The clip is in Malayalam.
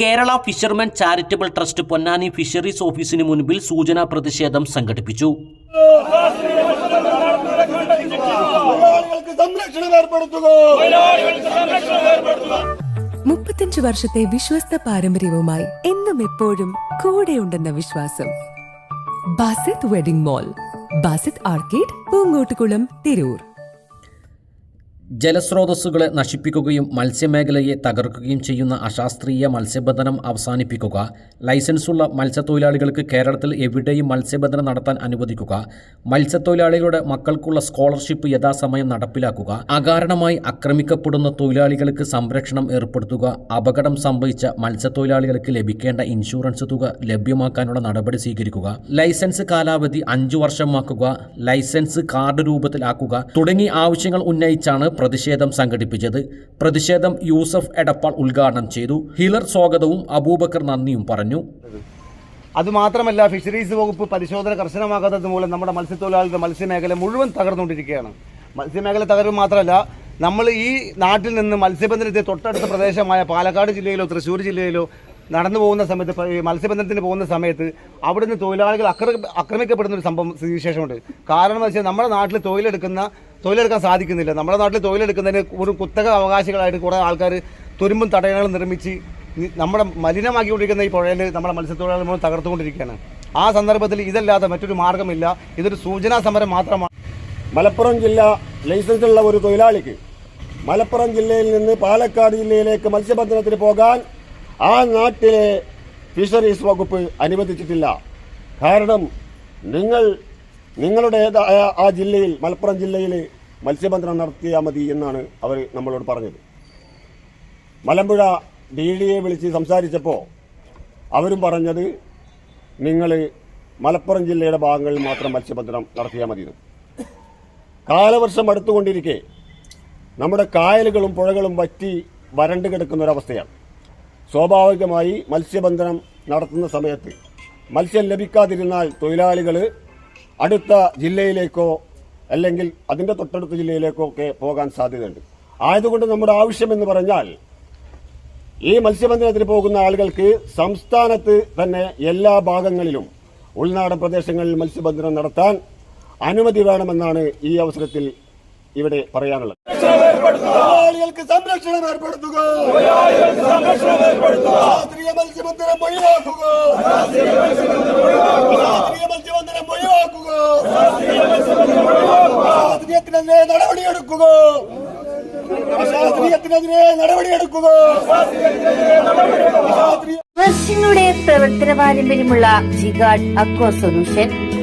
Kerala fisherman charitable trust Ponnani fisheries ഓഫീസിന് മുൻപിൽ സൂചനാ പ്രതിഷേധം സംഘടിപ്പിച്ചു. മുപ്പത്തഞ്ച് വർഷത്തെ വിശ്വസ്ത പാരമ്പര്യവുമായി എന്നും എപ്പോഴും കൂടെയുണ്ടെന്ന വിശ്വാസം. Basith wedding mall Basith arcade Poongottukulam Tirur. ജലസ്രോതസ്സുകളെ നശിപ്പിക്കുകയും മത്സ്യമേഖലയെ തകർക്കുകയും ചെയ്യുന്ന അശാസ്ത്രീയ മത്സ്യബന്ധനം അവസാനിപ്പിക്കുക ലൈസൻസുള്ള മത്സ്യത്തൊഴിലാളികൾക്ക് കേരളത്തിൽ എവിടെയും മത്സ്യബന്ധനം നടത്താൻ അനുവദിക്കുക മത്സ്യത്തൊഴിലാളികളുടെ മക്കൾക്കുള്ള സ്കോളർഷിപ്പ് യഥാസമയം നടപ്പിലാക്കുക അകാരണമായി ആക്രമിക്കപ്പെടുന്ന തൊഴിലാളികൾക്ക് സംരക്ഷണം ഏർപ്പെടുത്തുക അപകടം സംഭവിച്ച മത്സ്യത്തൊഴിലാളികൾക്ക് ലഭിക്കേണ്ട ഇൻഷുറൻസ് തുക ലഭ്യമാക്കാനുള്ള നടപടി സ്വീകരിക്കുക ലൈസൻസ് കാലാവധി അഞ്ചു വർഷമാക്കുക ലൈസൻസ് കാർഡ് രൂപത്തിലാക്കുക തുടങ്ങി ആവശ്യങ്ങൾ ഉന്നയിച്ചാണ് പ്രതിഷേധം സംഘടിപ്പിച്ചത് പ്രതിഷേധം യൂസഫ് എടപ്പാൾ ഉദ്ഘാടനം ചെയ്തു. ഹിലർ സ്വാഗതവും അബൂബക്കർ നന്ദിയും പറഞ്ഞു. അതുമാത്രമല്ല ഫിഷറീസ് വകുപ്പ് പരിശോധന കർശനമാക്കാത്തത് മൂലം നമ്മുടെ മത്സ്യത്തൊഴിലാളികളുടെ മത്സ്യമേഖല മുഴുവൻ തകർന്നുകൊണ്ടിരിക്കുകയാണ്. മത്സ്യമേഖല തകരും മാത്രമല്ല നമ്മൾ ഈ നാട്ടിൽ നിന്ന് മത്സ്യബന്ധനത്തെ തൊട്ടടുത്ത പ്രദേശമായ പാലക്കാട് ജില്ലയിലോ തൃശ്ശൂർ ജില്ലയിലോ നടന്നു പോകുന്ന സമയത്ത് മത്സ്യബന്ധനത്തിന് പോകുന്ന സമയത്ത് അവിടുന്ന് തൊഴിലാളികൾ അക്ര ആക്രമിക്കപ്പെടുന്ന ഒരു സംഭവം സ്ഥിതിവിശേഷമുണ്ട്. കാരണം എന്ന് വെച്ചാൽ നമ്മുടെ നാട്ടിൽ തൊഴിലെടുക്കുന്ന തൊഴിലെടുക്കാൻ സാധിക്കുന്നില്ല. നമ്മുടെ നാട്ടിൽ തൊഴിലെടുക്കുന്നതിന് ഒരു കുത്തക അവകാശികളായിട്ട് കുറേ ആൾക്കാർ തുരുമ്പും തടയണകളും നിർമ്മിച്ച് നമ്മുടെ മലിനമാക്കിക്കൊണ്ടിരിക്കുന്ന ഈ പുഴയിൽ നമ്മുടെ മത്സ്യത്തൊഴിലാളികൾ തകർത്തുകൊണ്ടിരിക്കുകയാണ്. ആ സന്ദർഭത്തിൽ ഇതല്ലാതെ മറ്റൊരു മാർഗമില്ല. ഇതൊരു സൂചനാ സമരം മാത്രമാണ്. മലപ്പുറം ജില്ല ലൈസൻസ് ഉള്ള ഒരു തൊഴിലാളിക്ക് മലപ്പുറം ജില്ലയിൽ നിന്ന് പാലക്കാട് ജില്ലയിലേക്ക് മത്സ്യബന്ധനത്തിന് പോകാൻ ആ നാട്ടിലെ ഫിഷറീസ് വകുപ്പ് അനുവദിച്ചിട്ടില്ല. കാരണം നിങ്ങൾ നിങ്ങളുടേതായ ആ ജില്ലയിൽ മലപ്പുറം ജില്ലയിൽ മത്സ്യബന്ധനം നടത്തിയാൽ മതി എന്നാണ് അവർ നമ്മളോട് പറഞ്ഞത് മലമ്പുഴ ഡി ഡിയെ വിളിച്ച് സംസാരിച്ചപ്പോൾ അവരും പറഞ്ഞത് നിങ്ങൾ മലപ്പുറം ജില്ലയുടെ ഭാഗങ്ങളിൽ മാത്രം മത്സ്യബന്ധനം നടത്തിയാൽ മതി. കാലവർഷം അടുത്തുകൊണ്ടിരിക്കെ നമ്മുടെ കായലുകളും പുഴകളും വറ്റി വരണ്ട് കിടക്കുന്ന ഒരവസ്ഥയാണ് സ്വാഭാവികമായി മത്സ്യബന്ധനം നടത്തുന്ന സമയത്ത് മത്സ്യം ലഭിക്കാതിരുന്നാൽ തൊഴിലാളികൾ അടുത്ത ജില്ലയിലേക്കോ അല്ലെങ്കിൽ അതിന്റെ തൊട്ടടുത്ത ജില്ലയിലേക്കോ ഒക്കെ പോകാൻ സാധ്യതയുണ്ട്. ആയതുകൊണ്ട് നമ്മുടെ ആവശ്യമെന്ന് പറഞ്ഞാൽ ഈ മത്സ്യബന്ധനത്തിന് പോകുന്ന ആളുകൾക്ക് സംസ്ഥാനത്ത് തന്നെ എല്ലാ ഭാഗങ്ങളിലും ഉൾനാടൻ പ്രദേശങ്ങളിൽ മത്സ്യബന്ധനം നടത്താൻ അനുമതി വേണമെന്നാണ് ഈ അവസരത്തിൽ ഇവിടെ പറയാനുള്ളത്. തൊഴിലാളികൾക്ക് സംരക്ഷണം ഏർപ്പെടുത്തുക ശാസ്ത്രീയ മത്സ്യബന്ധനം ഒഴിവാക്കുക ശാസ്ത്രീയത്തിനെതിരെ നടപടിയെടുക്കുക. ശാസ്ത്രീയത്തിനെതിരെ നടപടിയെടുക്കുക. പ്രവർത്തന പാരമ്പര്യമുള്ള ജിഗാഡ് അക്വ സൊല്യൂഷൻ